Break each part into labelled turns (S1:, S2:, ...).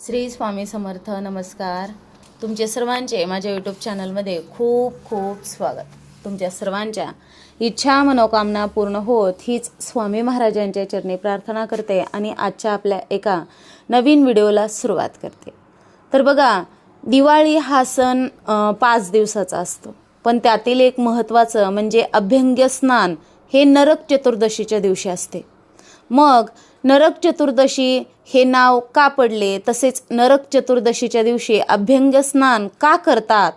S1: श्री स्वामी समर्थ नमस्कार. तुमचे सर्वांचे माझ्या यूट्यूब चॅनलमध्ये खूप खूप स्वागत. तुमच्या सर्वांच्या इच्छा मनोकामना पूर्ण होत हीच स्वामी महाराजांच्या चरणी प्रार्थना करते आणि आजच्या आपल्या एका नवीन व्हिडिओला सुरुवात करते. तर बघा दिवाळी हा सण पाच दिवसाचा असतो. पण त्यातील एक महत्त्वाचं म्हणजे अभ्यंग्य स्नान हे नरक चतुर्दशीच्या दिवशी असते. मग नरक चतुर्दशी हे नाव का पडले? तसेच नरक चतुर्दशीच्या दिवशी अभ्यंग स्नान का करतात?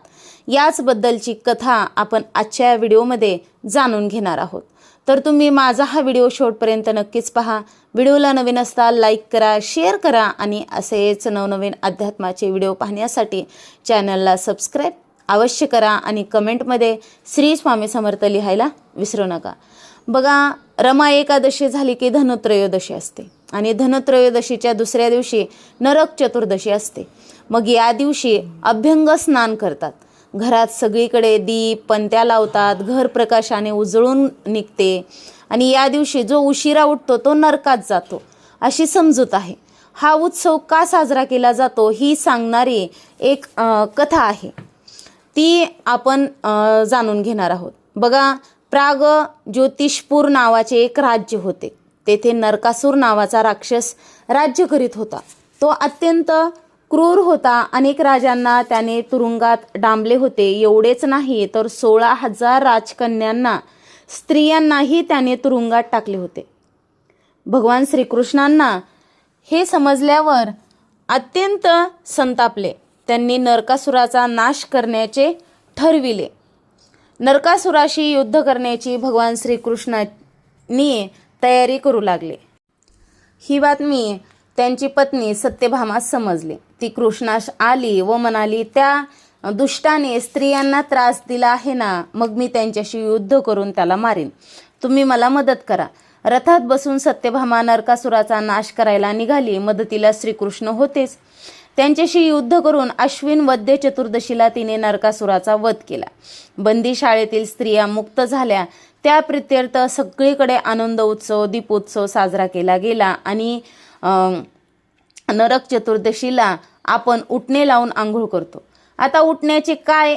S1: याचबद्दलची कथा आपण आजच्या या व्हिडिओमध्ये जाणून घेणार आहोत. तर तुम्ही माझा हा व्हिडिओ शेवटपर्यंत नक्कीच पहा. व्हिडिओला नवीन असता लाईक करा शेअर करा आणि असेच नवनवीन अध्यात्माचे व्हिडिओ पाहण्यासाठी चॅनलला सबस्क्राईब अवश्य करा आणि कमेंटमध्ये श्री स्वामी समर्थ लिहायला विसरू नका. बघा रमा एकादशी झाली की धनत्रयोदशी असते. आणि धनत्रयोदशीच्या दुसऱ्या दिवशी नरक चतुर्दशी असते. मग या दिवशी अभ्यंग स्नान करतात. घरात सगळीकडे दीप पंत्या लावतात घर प्रकाशाने उजळून निघते. आणि या दिवशी जो उशिरा उठतो तो नरकात जातो. अशी समजूत आहे. हा उत्सव का साजरा केला जातो ही सांगणारी एक कथा आहे. ती आपण जाणून घेणार आहोत. बघा प्राग ज्योतिषपूर नावाचे एक राज्य होते. तेथे नरकासूर नावाचा राक्षस राज्य करीत होता. तो अत्यंत क्रूर होता. अनेक राजांना त्याने तुरुंगात डांबले होते. एवढेच नाही तर सोळा हजार राजकन्यांना स्त्रियांनाही त्याने तुरुंगात टाकले होते. भगवान श्रीकृष्णांना हे समजल्यावर अत्यंत संतापले. त्यांनी नरकासुराचा नाश करण्याचे ठरविले. नरकासुराशी युद्ध करण्याची भगवान श्रीकृष्णांनी तयारी करू लागले. ही बातमी त्यांची पत्नी सत्यभामास समजली. ती कृष्णाश आली व म्हणाली त्या दुष्टाने स्त्रियांना त्रास दिला आहे ना मग मी त्यांच्याशी युद्ध करून त्याला मारीन. तुम्ही मला मदत करा. रथात बसून सत्यभामा नरकासुराचा नाश करायला निघाली. मदतीला श्रीकृष्ण होतेच. त्यांच्याशी युद्ध करून अश्विन वद्य चतुर्दशीला तिने नरकासुराचा वध केला. बंदी शाळेतील स्त्रिया मुक्त झाल्या. त्या प्रित्यर्थ सगळीकडे आनंद उत्सव दीपोत्सव साजरा केला गेला आणि नरक चतुर्दशीला आपण उठणे लावून आंघोळ करतो. आता उठण्याचे काय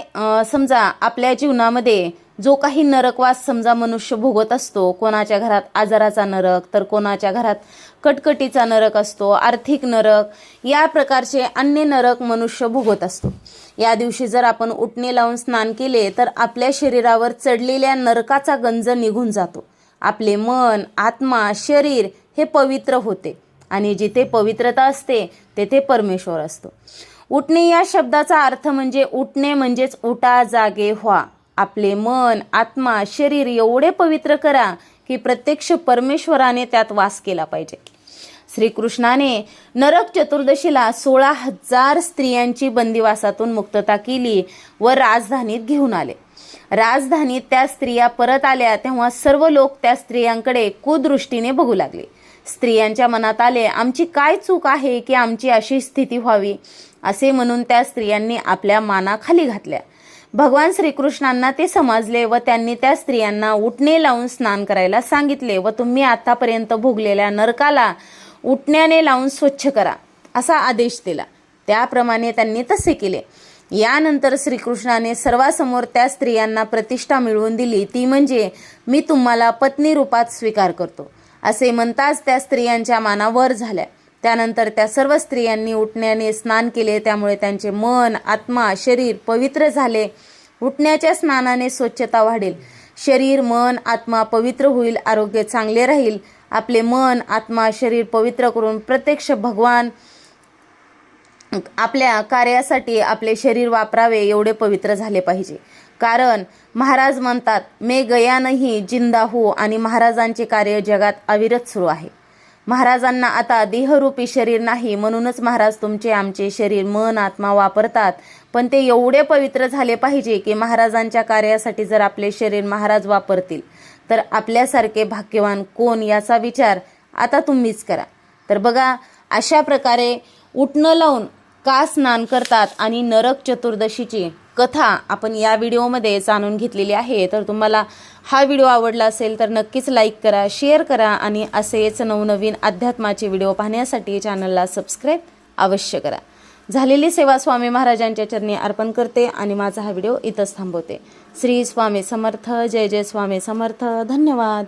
S1: समजा आपल्या जीवनामध्ये जो काही नरकवास समजा मनुष्य भोगत असतो कोणाच्या घरात आजाराचा नरक तर कोणाच्या घरात कटकटीचा नरक असतो आर्थिक नरक या प्रकारचे अन्य नरक मनुष्य भोगत असतो. या दिवशी जर आपण उठणे लावून स्नान केले तर आपल्या शरीरावर चढलेल्या नरकाचा गंज निघून जातो. आपले मन आत्मा शरीर हे पवित्र होते आणि जिथे पवित्रता असते तेथे परमेश्वर असतो. उठणे या शब्दाचा अर्थ म्हणजे उठणे म्हणजेच उठा जागे व्हा. आपले मन आत्मा शरीर एवढे पवित्र करा की प्रत्यक्ष परमेश्वराने त्यात वास केला पाहिजे. श्रीकृष्णाने नरक चतुर्दशीला सोळा हजार स्त्रियांची बंदिवासातून मुक्तता केली व राजधानीत घेऊन आले. राजधानीत त्या स्त्रिया परत आल्या तेव्हा सर्व लोक त्या स्त्रियांकडे कुदृष्टीने बघू लागले. स्त्रियांच्या मनात आले आमची काय चूक आहे की आमची अशी स्थिती व्हावी? असे म्हणून त्या स्त्रियांनी आपल्या मानाखाली घातल्या. भगवान श्रीकृष्णांना ते समजले व त्यांनी त्या स्त्रियांना उठणे लावून स्नान करायला सांगितले व तुम्ही आतापर्यंत भोगलेल्या नरकाला उठण्याने लावून स्वच्छ करा असा आदेश दिला. त्याप्रमाणे त्यांनी तसे केले. यानंतर श्रीकृष्णाने सर्वासमोर त्या स्त्रियांना प्रतिष्ठा मिळवून दिली. ती म्हणजे मी तुम्हाला पत्नी रूपात स्वीकार करतो. असे म्हणताच त्या स्त्रियांच्या मानावर झाल्या. त्यानंतर त्या सर्व स्त्रियांनी उठण्याने स्नान केले. त्यामुळे त्यांचे मन आत्मा शरीर पवित्र झाले. उठण्याच्या स्नानाने स्वच्छता वाढेल. शरीर मन आत्मा पवित्र होईल. आरोग्य चांगले राहील. आपले मन आत्मा शरीर पवित्र करून प्रत्यक्ष भगवान आपल्या कार्यासाठी आपले शरीर वापरावे एवढे पवित्र झाले पाहिजे. कारण महाराज म्हणतात मे गया नाही जिंदा हो आणि महाराजांचे कार्य जगात अविरत सुरू आहे. महाराजांना आता देहरूपी शरीर नाही म्हणूनच महाराज तुमचे आमचे शरीर मन आत्मा वापरतात. पण ते एवढे पवित्र झाले पाहिजे की महाराजांच्या कार्यासाठी जर आपले शरीर महाराज वापरतील तर आपल्यासारखे भाग्यवान कोण याचा विचार आता तुम्हीच करा. तर बघा अशा प्रकारे उठणं लावून का स्नान करतात आणि नरक चतुर्दशीची कथा आपण या व्हिडिओमध्ये जाणून घेतलेली आहे. तर तुम्हाला हा व्हिडिओ आवडला असेल तर नक्कीच लाईक करा शेअर करा आणि असेच नवनवीन अध्यात्माचे व्हिडिओ पाहण्यासाठी चॅनलला सबस्क्राईब अवश्य करा. झालेली सेवा स्वामी महाराजांच्या चरणी अर्पण करते आणि माझा हा व्हिडिओ इथंच थांबवते. श्री स्वामी समर्थ जय जय स्वामी समर्थ धन्यवाद.